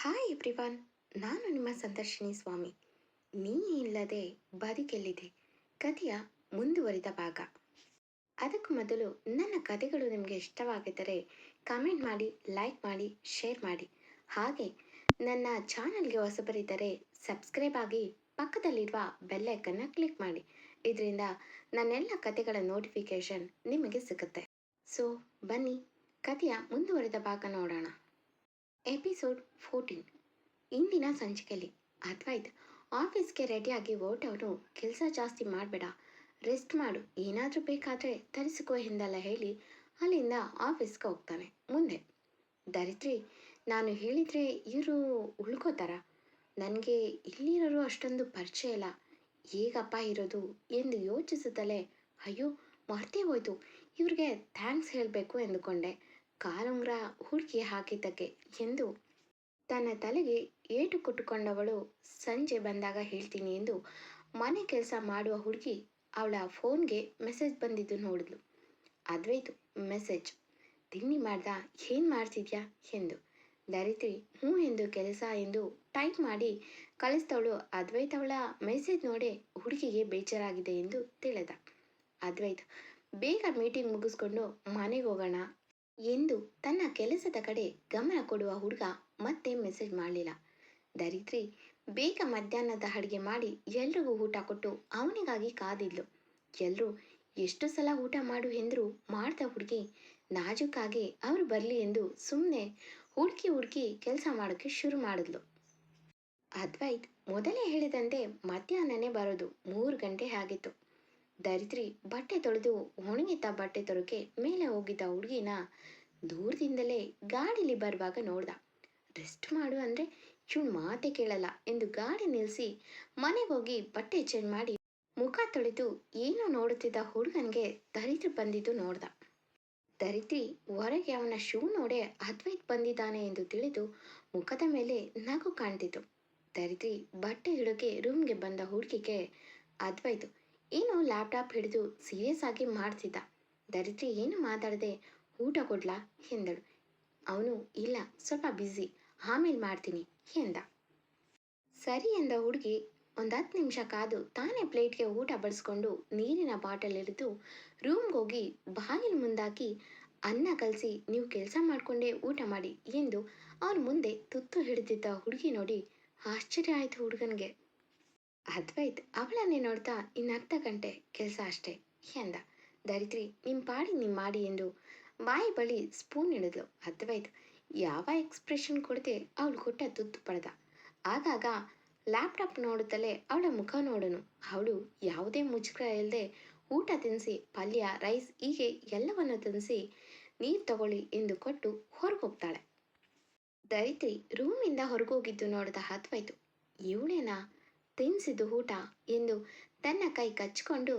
Hi everyone ನಾನು ನಿಮ್ಮ ಸಂದರ್ಶಿನಿ ಸ್ವಾಮಿ. ನೀ ಇಲ್ಲದೆ ಬದುಕೆಲ್ಲಿದೆ ಕಥೆಯ ಮುಂದುವರಿದ ಭಾಗ. ಅದಕ್ಕೂ ಮೊದಲು ನನ್ನ ಕಥೆಗಳು ನಿಮಗೆ ಇಷ್ಟವಾಗಿದ್ದರೆ ಕಮೆಂಟ್ ಮಾಡಿ ಲೈಕ್ ಮಾಡಿ ಶೇರ್ ಮಾಡಿ. ಹಾಗೆ ನನ್ನ ಚಾನಲ್ಗೆ ಹೊಸಬರಿದ್ದರೆ ಸಬ್ಸ್ಕ್ರೈಬ್ ಆಗಿ ಪಕ್ಕದಲ್ಲಿರುವ ಬೆಲ್ಲೈಕನ್ನು ಕ್ಲಿಕ್ ಮಾಡಿ. ಇದರಿಂದ ನನ್ನೆಲ್ಲ ಕಥೆಗಳ ನೋಟಿಫಿಕೇಷನ್ ನಿಮಗೆ ಸಿಗುತ್ತೆ. ಸೊ ಬನ್ನಿ, ಕಥೆಯ ಮುಂದುವರಿದ ಭಾಗ ನೋಡೋಣ. ಎಪಿಸೋಡ್ ಫೋರ್ಟೀನ್ ಇಂದಿನ ಸಂಚಿಕೆಯಲ್ಲಿ ಅದ್ವೈತ್ ಆಫೀಸ್ಗೆ ರೆಡಿಯಾಗಿ ಹೊರಟವನು ಕೆಲಸ ಜಾಸ್ತಿ ಮಾಡಬೇಡ. ರೆಸ್ಟ್ ಮಾಡು. ಏನಾದರೂ ಬೇಕಾದರೆ ತರಿಸಿಕೋ ಎಂದೆಲ್ಲ ಹೇಳಿ ಅಲ್ಲಿಂದ ಆಫೀಸ್ಗೆ ಹೋಗ್ತಾನೆ. ಮುಂದೆ, ದರಿದ್ರಿ, ನಾನು ಹೇಳಿದರೆ ಇವರು ಉಳ್ಕೋತಾರ. ನನಗೆ ಇಲ್ಲಿರೋರು ಅಷ್ಟೊಂದು ಪರಿಚಯ ಇಲ್ಲ. ಹೇಗಪ್ಪ ಇರೋದು? ಎಂದು ಯೋಚಿಸುತ್ತಲೇ, ಅಯ್ಯೋ, ಮರ್ತೇ ಹೋಯ್ತು. ಇವ್ರಿಗೆ ಥ್ಯಾಂಕ್ಸ್ ಹೇಳಬೇಕು ಎಂದುಕೊಂಡೆ. ಕಾಲುಂಗ್ರ ಹುಡುಕಿ ಹಾಕಿದ್ದಕ್ಕೆ ಎಂದು ತನ್ನ ತಲೆಗೆ ಏಟು ಕೊಟ್ಟುಕೊಂಡವಳು ಸಂಜೆ ಬಂದಾಗ ಹೇಳ್ತೀನಿ ಎಂದು ಮನೆ ಕೆಲಸ ಮಾಡುವ ಹುಡುಗಿ ಅವಳ ಫೋನ್ಗೆ ಮೆಸೇಜ್ ಬಂದಿದ್ದು ನೋಡಿದ್ಲು. ಅದ್ವೈತು, ಮೆಸೇಜ್. ತಿಂಡಿ ಮಾಡ್ದ, ಏನು ಮಾಡ್ತಿದ್ಯಾ ಎಂದು. ಧರಿತ್ರಿ ಹ್ಞೂ ಎಂದು ಕೆಲಸ ಎಂದು ಟೈಪ್ ಮಾಡಿ ಕಳಿಸ್ತವಳು. ಅದ್ವೈತವಳ ಮೆಸೇಜ್ ನೋಡೇ ಹುಡುಗಿಗೆ ಬೇಜಾರಾಗಿದೆ ಎಂದು ತಿಳಿದ. ಅದ್ವೈತ್, ಬೇಗ ಮೀಟಿಂಗ್ ಮುಗಿಸ್ಕೊಂಡು ಮನೆಗೆ ಹೋಗೋಣ. ಎಂದು ತನ್ನ ಕೆಲಸದ ಕಡೆ ಗಮನ ಕೊಡುವ ಹುಡುಗ ಮತ್ತೆ ಮೆಸೇಜ್ ಮಾಡಲಿಲ್ಲ. ದರಿದ್ರಿ, ಬೇಗ ಮಧ್ಯಾಹ್ನದ ಅಡುಗೆ ಮಾಡಿ ಎಲ್ರಿಗೂ ಊಟ ಕೊಟ್ಟು ಅವನಿಗಾಗಿ ಕಾದಿದ್ಲು. ಎಲ್ಲರೂ ಎಷ್ಟು ಸಲ ಊಟ ಮಾಡು ಎಂದರೂ ಮಾಡ್ದ ಹುಡುಗಿ ನಾಜೂಕಾಗಿ ಅವರು ಬರಲಿ ಎಂದು ಸುಮ್ಮನೆ ಹುಡುಕಿ ಹುಡುಕಿ ಕೆಲಸ ಮಾಡೋಕ್ಕೆ ಶುರು ಮಾಡಿದ್ಲು. ಅದ್ವೈತ್, ಮೊದಲೇ ಹೇಳಿದಂತೆ ಮಧ್ಯಾಹ್ನನೇ ಬರೋದು ಮೂರು ಗಂಟೆ ಆಗಿತ್ತು. ದರಿದ್ರಿ ಬಟ್ಟೆ ತೊಳೆದು ಒಣಗಿದ್ದ ಬಟ್ಟೆ ತೊರಕೆ ಮೇಲೆ ಹೋಗಿದ್ದ ಹುಡುಗಿನ ದೂರದಿಂದಲೇ ಗಾಡಿಲಿ ಬರುವಾಗ ನೋಡ್ದ. ರೆಸ್ಟ್ ಮಾಡು ಅಂದ್ರೆ ಇವಳು ಮಾತೆ ಕೇಳಲ್ಲ ಎಂದು ಗಾಡಿ ನಿಲ್ಲಿಸಿ ಮನೆಗೆ ಹೋಗಿ ಬಟ್ಟೆ ಚೇಂಜ್ ಮಾಡಿ ಮುಖ ತೊಳೆದು ಏನೋ ನೋಡುತ್ತಿದ್ದ ಹುಡುಗನಿಗೆ ದರಿದ್ರಿ ಬಂದಿದ್ದು ನೋಡ್ದ. ದರಿದ್ರಿ ಹೊರಗೆ ಅವನ ಶೂ ನೋಡೆ ಅದ್ವೈತ್ ಬಂದಿದ್ದಾನೆ ಎಂದು ತಿಳಿದು ಮುಖದ ಮೇಲೆ ನಗು ಕಾಣ್ತಿತ್ತು. ದರಿದ್ರಿ ಬಟ್ಟೆ ಹಿಡೋಕೆ ರೂಮ್ಗೆ ಬಂದ ಹುಡುಗಿಗೆ ಅದ್ವೈತು ಏನೋ ಲ್ಯಾಪ್ಟಾಪ್ ಹಿಡಿದು ಸೀರಿಯಸ್ ಆಗಿ ಮಾಡ್ತಿದ್ದ. ದರಿದ್ರಿ ಏನು ಮಾತಾಡದೆ? ಊಟ ಕೊಡ್ಲಾ? ಎಂದಳು. ಅವನು, ಇಲ್ಲ, ಸ್ವಲ್ಪ ಬ್ಯುಸಿ ಆಮೇಲೆ ಮಾಡ್ತೀನಿ, ಎಂದ. ಸರಿ ಎಂದ ಹುಡುಗಿ. ಒಂದು ಹತ್ತು ನಿಮಿಷ ಕಾದು ತಾನೇ ಪ್ಲೇಟ್ಗೆ ಊಟ ಬಡಿಸ್ಕೊಂಡು ನೀರಿನ ಬಾಟಲ್ ಹಿಡಿದು ರೂಮ್ಗೆ ಹೋಗಿ ಬಾಗಿಲು ಮುಂದಾಕಿ, ಅನ್ನ ಕಲಸಿ, ನೀವು ಕೆಲಸ ಮಾಡಿಕೊಂಡೇ ಊಟ ಮಾಡಿ, ಎಂದು ಅವ್ರ ಮುಂದೆ ತುತ್ತು ಹಿಡಿದಿದ್ದ ಹುಡುಗಿ ನೋಡಿ ಆಶ್ಚರ್ಯ ಆಯಿತು ಹುಡುಗನಿಗೆ. ಅದ್ವೈತ್, ಅವಳನ್ನೇ ನೋಡ್ತಾ ಇನ್ನು ಅರ್ಧ ಗಂಟೆ ಕೆಲಸ ಅಷ್ಟೇ ಎಂದ ದರಿದ್ರಿ ನಿಮ್ಮ ಪಾಡಿ ನಿಮ್ಮ ಮಾಡಿ ಎಂದು ಬಾಯಿ ಬಳಿ ಸ್ಪೂನ್ ಹಿಡಿದ್ಲು. ಅದ್ವೈತ್, ಯಾವ ಎಕ್ಸ್ಪ್ರೆಷನ್ ಕೊಡದೆ ಅವಳು ಕೊಟ್ಟ ತುತ್ತು ಪಡೆದ. ಆಗಾಗ ಲ್ಯಾಪ್ಟಾಪ್ ನೋಡುತ್ತಲೇ ಅವಳ ಮುಖ ನೋಡನು. ಅವಳು ಯಾವುದೇ ಮುಜುಗರ ಇಲ್ಲದೆ ಊಟ ತಿನ್ನಿಸಿ ಪಲ್ಯ ರೈಸ್ ಹೀಗೆ ಎಲ್ಲವನ್ನು ತಿನ್ನಿಸಿ ನೀರು ತಗೊಳ್ಳಿ ಎಂದು ಕೊಟ್ಟು ಹೊರಗೋಗ್ತಾಳೆ. ದರಿದ್ರಿ ರೂಮಿಂದ ಹೊರಗೋಗಿದ್ದು ನೋಡಿದ ಅದ್ವೈತು, ಇವಳೇನಾ? ತಿನ್ನಿಸಿದ್ದು ಊಟ ಎಂದು ತನ್ನ ಕೈ ಕಚ್ಕೊಂಡು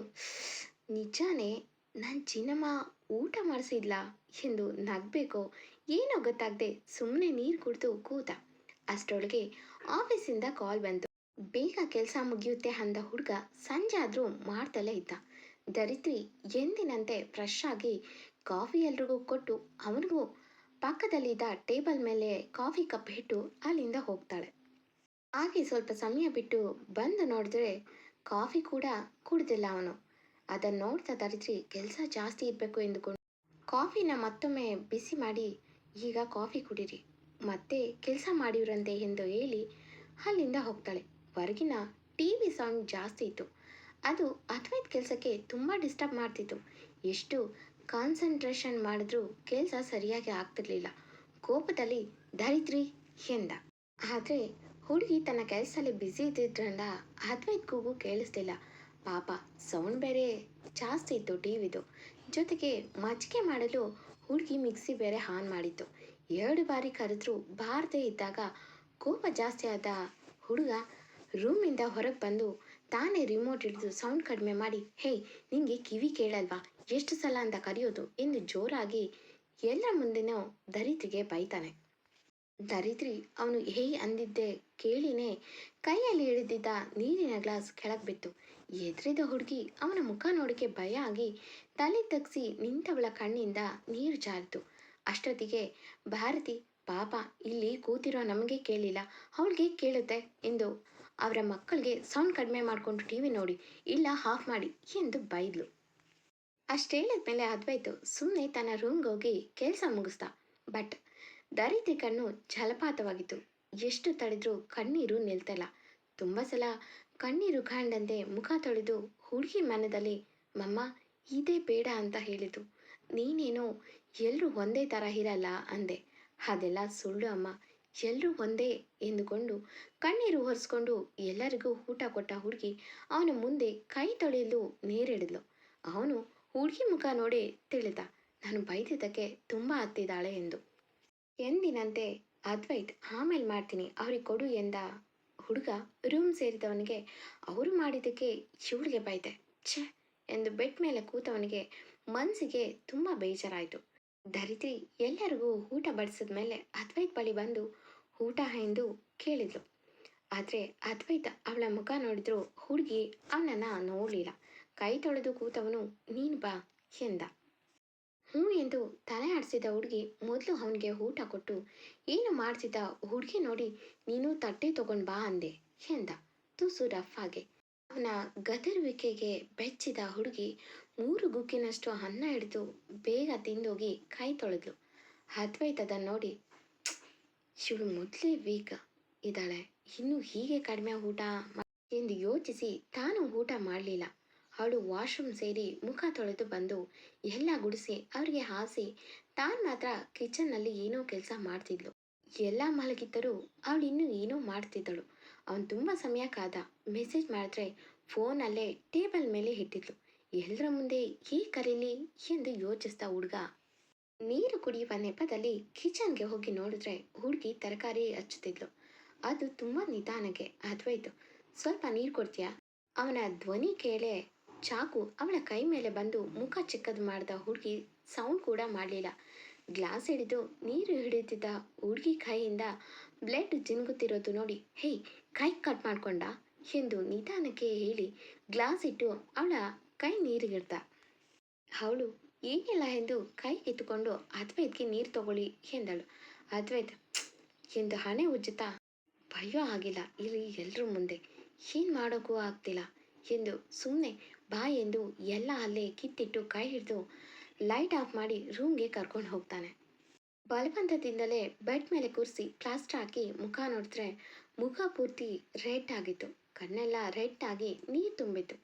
ನಿಜಾನೇ ನನ್ನ ಚಿನ್ನಮ್ಮ ಊಟ ಮಾಡಿಸಿದ್ಲ? ಎಂದು ನಗಬೇಕು. ಏನೋ ಗೊತ್ತಾಗದೆ ಸುಮ್ಮನೆ ನೀರು ಕುಡಿದು ಕೂತ ಅಷ್ಟರೊಳಗೆ ಆಫೀಸಿಂದ ಕಾಲ್ ಬಂತು. ಬೇಗ ಕೆಲಸ ಮುಗಿಯುತ್ತೆ ಅಂದ ಹುಡುಗ ಸಂಜೆ ಆದರೂ ಮಾಡ್ತಲೇ ಇದ್ದ. ದರಿತ್ರಿ ಎಂದಿನಂತೆ ಫ್ರೆಶ್ ಆಗಿ ಕಾಫಿ ಎಲ್ರಿಗೂ ಕೊಟ್ಟು, ಅವನಿಗೂ ಪಕ್ಕದಲ್ಲಿದ್ದ ಟೇಬಲ್ ಮೇಲೆ ಕಾಫಿ ಕಪ್ ಇಟ್ಟು ಅಲ್ಲಿಂದ ಹೋಗ್ತಾಳೆ. ಹಾಗೆ ಸ್ವಲ್ಪ ಸಮಯ ಬಿಟ್ಟು ಬಂದು ನೋಡಿದ್ರೆ ಕಾಫಿ ಕೂಡ ಕುಡ್ದಿಲ್ಲ ಅವನು. ಅದನ್ನು ನೋಡ್ತಾ ದರಿದ್ರಿ ಕೆಲಸ ಜಾಸ್ತಿ ಇರಬೇಕು ಎಂದುಕೊಂಡು. ಕಾಫಿನ ಮತ್ತೊಮ್ಮೆ ಬಿಸಿ ಮಾಡಿ, ಈಗ ಕಾಫಿ ಕುಡಿರಿ. ಮತ್ತೆ ಕೆಲಸ ಮಾಡಿರಂತೆ ಎಂದು ಹೇಳಿ ಅಲ್ಲಿಂದ ಹೋಗ್ತಾಳೆ. ಹೊರಗಿನ ಟಿ ವಿ ಸಾಂಗ್ ಜಾಸ್ತಿ ಇತ್ತು. ಅದು ಅದ್ವೈತ್ ಕೆಲಸಕ್ಕೆ ತುಂಬ ಡಿಸ್ಟರ್ಬ್ ಮಾಡ್ತಿತ್ತು. ಎಷ್ಟು ಕಾನ್ಸಂಟ್ರೇಷನ್ ಮಾಡಿದ್ರೂ ಕೆಲಸ ಸರಿಯಾಗಿ ಆಗ್ತಿರ್ಲಿಲ್ಲ. ಕೋಪದಲ್ಲಿ, ದರಿದ್ರಿ ಎಂದ. ಆದರೆ ಹುಡುಗಿ ತನ್ನ ಕೆಲಸದಲ್ಲಿ ಬ್ಯುಸಿ ಇದ್ದಿದ್ರಿಂದ ಅದ್ವೈತ್ ಕೂಗು ಕೇಳಿಸ್ಲಿಲ್ಲ. ಪಾಪ, ಸೌಂಡ್ ಬೇರೆ ಜಾಸ್ತಿ ಇತ್ತು ಟಿ ವಿದು ಜೊತೆಗೆ ಮಜ್ಜಿಗೆ ಮಾಡಲು ಹುಡುಗಿ ಮಿಕ್ಸಿ ಬೇರೆ ಹಾನ್ ಮಾಡಿತ್ತು. ಎರಡು ಬಾರಿ ಕರೆದ್ರೂ ಬಾರದೇ ಇದ್ದಾಗ ಕೋಪ ಜಾಸ್ತಿ ಆದ ಹುಡುಗ ರೂಮಿಂದ ಹೊರಗೆ ಬಂದು ತಾನೇ ರಿಮೋಟ್ ಹಿಡಿದು ಸೌಂಡ್ ಕಡಿಮೆ ಮಾಡಿ, ಹೇ, ನಿಂಗೆ ಕಿವಿ ಕೇಳಲ್ವಾ? ಎಷ್ಟು ಸಲ ಅಂತ ಕರೆಯೋದು? ಎಂದು ಜೋರಾಗಿ ಎಲ್ಲರ ಮುಂದೆನೋ ದರಿತ್ರಿಗೆ ಬೈತಾನೆ. ದರಿದ್ರಿ, ಅವನು ಹೇಯ್ ಅಂದಿದ್ದೆ ಕೇಳಿನೇ ಕೈಯಲ್ಲಿ ಹಿಡಿದಿದ್ದ ನೀರಿನ ಗ್ಲಾಸ್ ಕೆಳಗೆ ಬಿತ್ತು. ಎದ್ರಿದ ಹುಡುಗಿ ಅವನ ಮುಖ ನೋಡಕ್ಕೆ ಭಯ ಆಗಿ ತಲೆ ತಗ್ಸಿ ನಿಂತವಳ ಕಣ್ಣಿಂದ ನೀರು ಜಾರಿತು. ಅಷ್ಟೊತ್ತಿಗೆ, ಭಾರತಿ, ಪಾಪ, ಇಲ್ಲಿ ಕೂತಿರೋ ನಮಗೆ ಕೇಳಿಲ್ಲ. ಅವಳಿಗೆ ಕೇಳುತ್ತೆ ಎಂದು ಅವರ ಮಕ್ಕಳಿಗೆ ಸೌಂಡ್ ಕಡಿಮೆ ಮಾಡಿಕೊಂಡು ಟಿ ವಿ ನೋಡಿ, ಇಲ್ಲ ಹಾಫ್ ಮಾಡಿ ಎಂದು ಬೈದ್ಲು. ಅಷ್ಟು ಹೇಳಿದ್ಮೇಲೆ ಅದ್ವೈತು ಸುಮ್ಮನೆ ತನ್ನ ರೂಮ್ಗೆ ಹೋಗಿ ಕೆಲಸ ಮುಗಿಸ್ದ. ಬಟ್ ದರಿದ್ರಿ ಕಣ್ಣು ಜಲಪಾತವಾಗಿತ್ತು. ಎಷ್ಟು ತಡೆದ್ರೂ ಕಣ್ಣೀರು ನಿಲ್ತಲ್ಲ. ತುಂಬ ಸಲ ಕಣ್ಣೀರು ಕಾಣದಂತೆ ಮುಖ ತೊಳೆದು ಹುಡುಗಿ ಮನದಲ್ಲಿ, ಮಮ್ಮ, ಇದೇ ಬೇಡ ಅಂತ ಹೇಳಿತು ನೀನೇನೋ ಎಲ್ಲರೂ ಒಂದೇ ಥರ ಇರಲ್ಲ ಅಂದೆ. ಅದೆಲ್ಲ ಸುಳ್ಳು ಅಮ್ಮ. ಎಲ್ಲರೂ ಒಂದೇ ಎಂದುಕೊಂಡು ಕಣ್ಣೀರು ಹೊರಿಸ್ಕೊಂಡು ಎಲ್ಲರಿಗೂ ಊಟ ಕೊಟ್ಟ ಹುಡುಗಿ ಅವನ ಮುಂದೆ ಕೈ ತೊಳೆಯಲು ನೀರಿಡಿದ್ಲು ಅವನು ಹುಡುಗಿ ಮುಖ ನೋಡಿ ತಿಳಿದ, ನಾನು ಬೈದಿದ್ದಕ್ಕೆ ತುಂಬ ಹತ್ತಿದ್ದಾಳೆ ಎಂದು. ಎಂದಿನಂತೆ ಅದ್ವೈತ್ ಆಮೇಲೆ ಮಾಡ್ತೀನಿ. ಅವ್ರಿಗೆ ಕೊಡು ಎಂದ ಹುಡುಗ ರೂಮ್ ಸೇರಿದವನಿಗೆ, ಅವರು ಮಾಡಿದ್ದಕ್ಕೆ ಇವಳಿಗೆ ಬೈತೆ ಛೆ! ಎಂದು ಬೆಡ್ ಮೇಲೆ ಕೂತವನಿಗೆ ಮನಸ್ಸಿಗೆ ತುಂಬ ಬೇಜಾರಾಯಿತು. ಧರಿತ್ರಿ ಎಲ್ಲರಿಗೂ ಊಟ ಬಡಿಸಿದ ಮೇಲೆ ಅದ್ವೈತ್ ಬಳಿ ಬಂದು ಊಟ ಎಂದು ಕೇಳಿದ್ಲು. ಆದರೆ ಅದ್ವೈತ ಅವಳ ಮುಖ ನೋಡಿದ್ರು ಹುಡುಗಿ ಅವನನ್ನು ನೋಡಲಿಲ್ಲ. ಕೈ ತೊಳೆದು ಕೂತವನು, ನೀನು ಬಾ, ಎಂದ. ಹ್ಞೂ ಎಂದು ತಲೆ ಆಡಿಸಿದ ಹುಡುಗಿ ಮೊದಲು ಅವನಿಗೆ ಊಟ ಕೊಟ್ಟು, ಏನು ಮಾಡಿಸಿದ ಹುಡುಗಿ ನೋಡಿ ನೀನು ತಟ್ಟೆ ತಗೊಂಡು ಬಾ ಅಂದೆ, ಎಂದ. ತುಸು ರಫ್ ಆಗಿ. ಅವನ ಗದರುವಿಕೆಗೆ ಬೆಚ್ಚಿದ ಹುಡುಗಿ ಮೂರು ಗುಕ್ಕಿನಷ್ಟು ಅನ್ನ ಹಿಡಿದು ಬೇಗ ತಿಂದೋಗಿ ಕೈ ತೊಳೆದ್ಲು. ಅದ್ವೈತದ ನೋಡಿ ಇವಳು ಮೊದಲೇ ವೀಕ್ ಇದ್ದಾಳೆ. ಇನ್ನೂ ಹೀಗೆ ಕಡಿಮೆ ಊಟ ಎಂದು ಯೋಚಿಸಿ ತಾನು ಊಟ ಮಾಡಲಿಲ್ಲ. ಅವಳು ವಾಶ್ರೂಮ್ ಸೇರಿ ಮುಖ ತೊಳೆದು ಬಂದು, ಎಲ್ಲ ಗುಡಿಸಿ, ಅವರಿಗೆ ಹಾಸಿ, ತಾನು ಮಾತ್ರ ಕಿಚನ್ನಲ್ಲಿ ಏನೋ ಕೆಲಸ ಮಾಡ್ತಿದ್ಲು. ಎಲ್ಲ ಮಲಗಿದ್ದರೂ ಅವಳು ಇನ್ನೂ ಏನೋ ಮಾಡ್ತಿದ್ದಳು. ಅವನು ತುಂಬ ಸಮಯ ಕಾದ. ಮೆಸೇಜ್ ಮಾಡಿದ್ರೆ ಫೋನಲ್ಲೇ ಟೇಬಲ್ ಮೇಲೆ ಇಟ್ಟಿದ್ಲು. ಎಲ್ಲರ ಮುಂದೆ ಈ ಕರೀಲಿ ಎಂದು ಯೋಚಿಸ್ತಾ ಹುಡುಗ, ನೀರು ಕುಡಿಯುವ ನೆಪದಲ್ಲಿ ಕಿಚನ್ಗೆ ಹೋಗಿ ನೋಡಿದ್ರೆ ಹುಡುಗಿ ತರಕಾರಿ ಹಚ್ಚುತ್ತಿದ್ಲು. ಅದು ತುಂಬ ನಿಧಾನಕ್ಕೆ ಅದ್ವೈತು ಸ್ವಲ್ಪ ನೀರು ಕೊಡ್ತೀಯಾ? ಅವನ ಧ್ವನಿ ಕೇಳೆ ಚಾಕು ಅವಳ ಕೈ ಮೇಲೆ ಬಂದು ಮುಖ ಚಿಕ್ಕದು ಮಾಡಿದ ಹುಡುಗಿ ಸೌಂಡ್ ಕೂಡ ಮಾಡಲಿಲ್ಲ. ಗ್ಲಾಸ್ ಹಿಡಿದು ನೀರು ಹಿಡಿಯುತ್ತಿದ್ದ ಹುಡುಗಿ ಕೈಯಿಂದ ಬ್ಲಡ್ ಜಿನ್ಗುತ್ತಿರೋದು ನೋಡಿ ಹೇಯ್ ಕೈ ಕಟ್ ಮಾಡ್ಕೊಂಡ? ಎಂದು ನಿಧಾನಕ್ಕೆ ಹೇಳಿ ಗ್ಲಾಸ್ ಇಟ್ಟು ಅವಳ ಕೈ ನೀರಿಗಿಡ್ದ ಅವಳು ಏನಿಲ್ಲ ಎಂದು ಕೈ ಎತ್ತುಕೊಂಡು ಅದ್ವೈತ್ಗೆ ನೀರು ತಗೊಳ್ಳಿ ಎಂದಳು. ಅದ್ವೈತ್, ಎಂದು ಹಣೆ ಉಜ್ಜುತ್ತಾ, ಭಯ ಆಗಿಲ್ಲ ಇಲ್ಲಿ ಎಲ್ಲರೂ ಮುಂದೆ, ಏನು ಮಾಡೋಕ್ಕೂ ಆಗ್ತಿಲ್ಲ ಎಂದು ಸುಮ್ಮನೆ ಬಾ ಎಂದು ಎಲ್ಲ ಅಲ್ಲೇ ಕಿತ್ತಿಟ್ಟು ಕೈ ಹಿಡಿದು ಲೈಟ್ ಆಫ್ ಮಾಡಿ ರೂಮ್ಗೆ ಕರ್ಕೊಂಡು ಹೋಗ್ತಾನೆ. ಬಲವಂತದಿಂದಲೇ ಬೆಡ್ ಮೇಲೆ ಕೂರಿಸಿ ಪ್ಲಾಸ್ಟರ್ ಹಾಕಿ ಮುಖ ನೋಡಿದ್ರೆ ಮುಖ ಪೂರ್ತಿ ರೆಡ್ ಆಗಿತ್ತು. ಕಣ್ಣೆಲ್ಲ ರೆಡ್ ಆಗಿ ನೀರು ತುಂಬಿತ್ತು.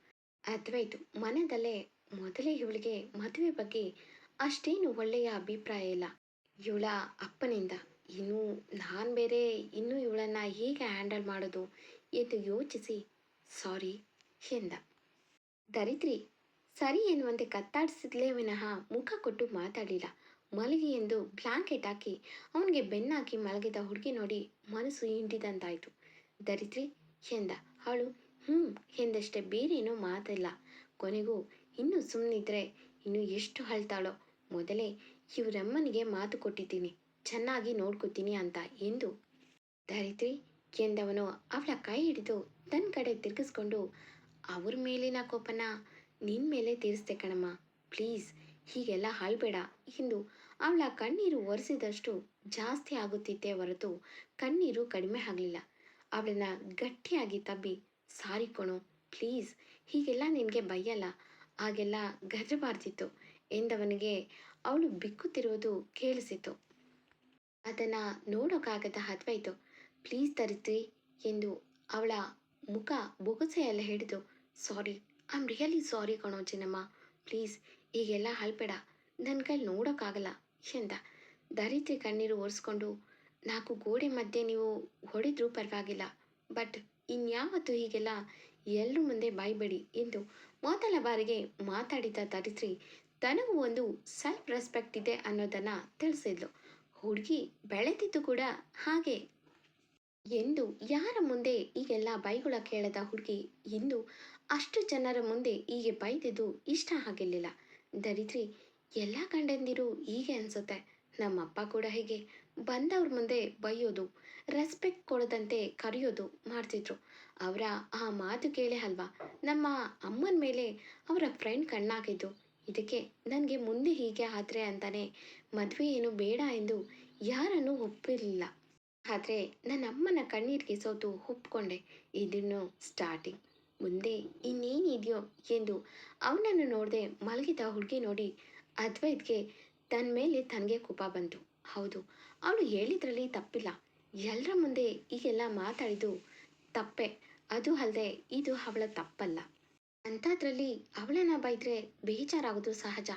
ಅದ್ವೈತು ಮನದಲ್ಲೇ ಮೊದಲೇ ಇವಳಿಗೆ ಮದುವೆ ಬಗ್ಗೆ ಅಷ್ಟೇನು ಒಳ್ಳೆಯ ಅಭಿಪ್ರಾಯ ಇಲ್ಲ. ಇವಳ ಅಪ್ಪನಿಂದ, ಇನ್ನು ನಾನು ಬೇರೆ, ಇನ್ನೂ ಇವಳನ್ನು ಹೇಗೆ ಹ್ಯಾಂಡಲ್ ಮಾಡೋದು? ಎಂದು ಯೋಚಿಸಿ, ಸಾರಿ, ಎಂದ. ದರಿದ್ರಿ, ಸರಿ ಎನ್ನುವಂತೆ ಕತ್ತಾಡಿಸಿದ್ಲೇ ವಿನಃ ಮುಖ ಕೊಟ್ಟು ಮಾತಾಡಲಿಲ್ಲ. ಮಲಗಿ ಎಂದು ಬ್ಲಾಂಕೆಟ್ ಹಾಕಿ ಅವನಿಗೆ ಬೆನ್ನಾಕಿ ಮಲಗಿದ ಹುಡುಗಿ ನೋಡಿ ಮನಸ್ಸು ಹಿಂಡಿದಂತಾಯಿತು. ದರಿದ್ರಿ, ಎಂದ. ಅವಳು ಹ್ಞೂ ಎಂದಷ್ಟೇ ಬೇರೇನೂ ಮಾತಿಲ್ಲ. ಕೊನೆಗೂ ಇನ್ನೂ ಸುಮ್ಮನಿದ್ರೆ ಇನ್ನು ಎಷ್ಟು ಅಳ್ತಾಳೋ. ಮೊದಲೇ ಇವರಮ್ಮನಿಗೆ ಮಾತು ಕೊಟ್ಟಿದ್ದೀನಿ. ಚೆನ್ನಾಗಿ ನೋಡ್ಕೋತೀನಿ ಅಂತ ಎಂದು. ಧರಿತ್ರಿ ಎಂದವನು ಅವಳ ಕೈ ಹಿಡಿದು ತನ್ನ ಕಡೆ ತಿರುಗಿಸ್ಕೊಂಡು ಅವ್ರ ಮೇಲಿನ ಕೋಪನ ನಿನ್ನ ಮೇಲೆ ತೀರಿಸ್ದೆ ಕಣಮ್ಮ. ಪ್ಲೀಸ್, ಹೀಗೆಲ್ಲ ಹಾಳ್ಬೇಡ. ಎಂದು ಅವಳ ಕಣ್ಣೀರು ಒರೆಸಿದಷ್ಟು ಜಾಸ್ತಿ ಆಗುತ್ತಿತ್ತೇ ಹೊರತು ಕಣ್ಣೀರು ಕಡಿಮೆ ಆಗಲಿಲ್ಲ. ಅವಳನ್ನ ಗಟ್ಟಿಯಾಗಿ ತಬ್ಬಿ, ಸಾರಿ ಕಣೋ, ಪ್ಲೀಸ್, ಹೀಗೆಲ್ಲ ನಿನಗೆ ಬೈಯಲ್ಲ. ಹಾಗೆಲ್ಲ ಗದರಬಾರ್ದಿತ್ತು, ಎಂದವನಿಗೆ ಅವಳು ಬಿಕ್ಕುತ್ತಿರುವುದು ಕೇಳಿಸಿತು ಅದನ್ನು ನೋಡೋಕ್ಕಾಗದ ಹದ್ವಾಯ್ತು ಪ್ಲೀಸ್ ತರಿತ್ರಿ ಎಂದು ಅವಳ ಮುಖ ಬೊಗಸೆಯೆಲ್ಲ ಹಿಡಿದು sorry, I am really sorry ಕಣೋ ಚಿನ್ನಮ್ಮ. ಪ್ಲೀಸ್, ಈಗೆಲ್ಲ ಅಳ್ಬೇಡ. ನನ್ನ ಕೈಲಿ ನೋಡೋಕ್ಕಾಗಲ್ಲ. ಎಂದ? ದರಿದ್ರಿ ಕಣ್ಣೀರು ಒರೆಸ್ಕೊಂಡು, ನಾಲ್ಕು ಗೋಡೆ ಮಧ್ಯೆ ನೀವು ಹೊಡೆದ್ರೂ ಪರವಾಗಿಲ್ಲ. ಬಟ್ ಇನ್ಯಾವತ್ತೂ ಹೀಗೆಲ್ಲ ಎಲ್ಲರ ಮುಂದೆ ಬಾಯ್ಬೇಡಿ ಎಂದು ಮೊದಲ ಬಾರಿಗೆ ಮಾತಾಡಿದ ದರಿದ್ರಿ ತನಗೂ ಒಂದು ಸೆಲ್ಫ್ ರೆಸ್ಪೆಕ್ಟ್ ಇದೆ ಅನ್ನೋದನ್ನು ತಿಳಿಸಿದ್ಲು. ಹುಡುಗಿ ಬೆಳೆದಿದ್ದು ಕೂಡ ಹಾಗೆ ಎಂದು ಯಾರ ಮುಂದೆ ಈಗೆಲ್ಲ ಬೈಗುಳ ಕೇಳದ ಹುಡುಗಿ? ಇಂದು ಅಷ್ಟು ಜನರ ಮುಂದೆ ಹೀಗೆ ಬೈದಿದ್ದು ಇಷ್ಟ ಆಗಿರಲಿಲ್ಲ. ದರಿದ್ರಿ, ಎಲ್ಲ ಗಂಡಂದಿರು ಹೀಗೆ ಅನಿಸುತ್ತೆ. ನಮ್ಮಪ್ಪ ಕೂಡ ಹೀಗೆ. ಬಂದವ್ರ ಮುಂದೆ ಬೈಯೋದು ರೆಸ್ಪೆಕ್ಟ್ ಕೊಡದಂತೆ ಕರೆಯೋದು ಮಾಡ್ತಿದ್ರು. ಅವರ ಆ ಮಾತು ಕೇಳೇ ಅಲ್ವಾ? ನಮ್ಮ ಅಮ್ಮನ ಮೇಲೆ ಅವರ ಫ್ರೆಂಡ್ ಕಣ್ಣಾಗಿದ್ದು. ಇದಕ್ಕೆ ನನಗೆ ಮುಂದೆ ಹೀಗೆ ಆದರೆ ಅಂತಾನೆ ಮದುವೆ ಏನು ಬೇಡ ಎಂದು ಯಾರನ್ನು ಒಪ್ಪಿರಲಿಲ್ಲ. ಆದರೆ ನನ್ನ ಅಮ್ಮನ ಕಣ್ಣೀರಿಗೆ ಸೋತು ಒಪ್ಕೊಂಡೆ. ಇದನ್ನು ಸ್ಟಾರ್ಟಿಂಗ್ ಮುಂದೆ ಇನ್ನೇನಿದೆಯೋ ಎಂದು ಅವನನ್ನು ನೋಡದೆ ಮಲಗಿದ ಹುಡುಗಿ ನೋಡಿ ಅದ್ವೈತ್ಗೆ ತನ್ನ ಮೇಲೆ ತನಗೆ ಕೋಪ ಬಂತು. ಹೌದು, ಅವಳು ಹೇಳಿದ್ರಲ್ಲಿ ತಪ್ಪಿಲ್ಲ. ಎಲ್ಲರ ಮುಂದೆ ಈಗೆಲ್ಲ ಮಾತಾಡಿದ್ದು ತಪ್ಪೆ. ಅದು ಅಲ್ಲದೆ ಇದು ಅವಳ ತಪ್ಪಲ್ಲ. ಅಂಥದ್ರಲ್ಲಿ ಅವಳನ್ನ ಬೈದರೆ ಬೇಜಾರಾಗೋದು ಸಹಜ.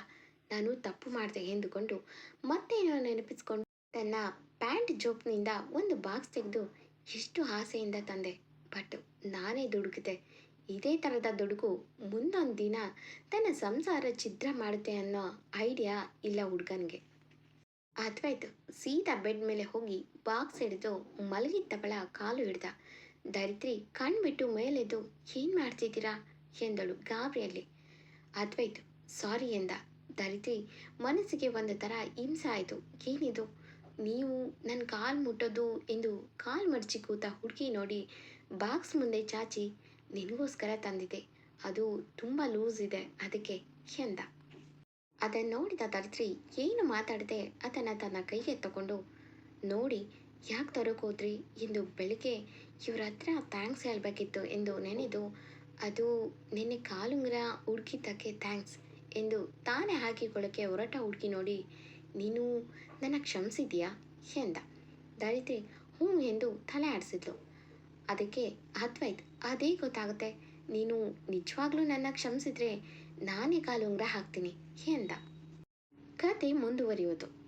ನಾನು ತಪ್ಪು ಮಾಡಿದೆ ಎಂದುಕೊಂಡು ಮತ್ತೇನೋ ನೆನಪಿಸ್ಕೊಂಡು ತನ್ನ ಪ್ಯಾಂಟ್ ಜೋಬ್ನಿಂದ ಒಂದು ಬಾಕ್ಸ್ ತೆಗೆದು ಎಷ್ಟು ಆಸೆಯಿಂದ ತಂದೆ. ಬಟ್ ನಾನೇ ದುಡುಕಿದೆ. ಇದೇ ಥರದ ದುಡುಕು ಮುಂದೊಂದು ದಿನ ತನ್ನ ಸಂಸಾರ ಛಿದ್ರ ಮಾಡುತ್ತೆ ಅನ್ನೋ ಐಡಿಯಾ ಇಲ್ಲ ಹುಡುಗನಿಗೆ. ಅದ್ವೈತ್ ಸೀದಾ ಬೆಡ್ ಮೇಲೆ ಹೋಗಿ ಬಾಕ್ಸ್ ಹಿಡಿದು ಮಲಗಿದ್ದವಳ ಕಾಲು ಹಿಡ್ದ. ದರಿದ್ರಿ ಕಣ್ಬಿಟ್ಟು ಮೇಲೆದ್ದು, ಏನು ಮಾಡ್ತಿದ್ದೀರಾ? ಎಂದಳು ಗಾಬರಿಯಲ್ಲಿ. ಅದ್ವೈತ್ ಸಾರಿ ಎಂದ. ದರಿದ್ರಿ ಮನಸ್ಸಿಗೆ ಒಂದು ಥರ ಹಿಂಸೆ ಆಯಿತು. ಏನಿದು? ನೀವು ನನ್ನ ಕಾಲು ಮುಟ್ಟೋದು ಎಂದು ಕಾಲು ಮಡಚಿ ಕೂತ ಹುಡುಗಿ ನೋಡಿ ಬಾಕ್ಸ್ ಮುಂದೆ ಚಾಚಿ ನಿನಗೋಸ್ಕರ ತಂದಿದೆ. ಅದು ತುಂಬ ಲೂಸ್ ಇದೆ. ಅದಕ್ಕೆ ಎಂದ. ಅದನ್ನು ನೋಡಿದ ತರ್ತ್ರಿ ಏನು ಮಾತಾಡದೆ ಅದನ್ನು ತನ್ನ ಕೈಗೆ ತಗೊಂಡು, ನೋಡಿ ಯಾಕೆ ತರೋಕೋದ್ರಿ ಎಂದು ಬೆಳಿಗ್ಗೆ ಇವ್ರ ಹತ್ರ ಥ್ಯಾಂಕ್ಸ್ ಹೇಳಬೇಕಿತ್ತು ಎಂದು ನೆನೆದು, ಅದು ನಿನ್ನೆ ಕಾಲುಂಗ್ರ ಹುಡುಕಿದ್ದಕ್ಕೆ ಥ್ಯಾಂಕ್ಸ್ ಎಂದು ತಾನೇ ಹಾಕಿಕೊಳ್ಳೋಕ್ಕೆ ಹೊರಟ ಹುಡುಗಿ ನೋಡಿ ನೀನು ನನ್ನ ಕ್ಷಮಿಸಿದೀಯಾ? ಎಂದ. ದರಿದ್ರಿ ಹ್ಞೂ ಎಂದು ತಲೆ ಆಡಿಸಿದ್ಲು. ಅದಕ್ಕೆ, ಅದ್ವೈತ್, ಅದೇ ಗೊತ್ತಾಗುತ್ತೆ. ನೀನು ನಿಜವಾಗ್ಲೂ ನನ್ನ ಕ್ಷಮಿಸಿದ್ರೆ ನಾನೇ ಕಾಲು ಉಂಗ್ರ ಹಾಕ್ತೀನಿ, ಎಂದ. ಕತೆ ಮುಂದುವರಿಯೋದು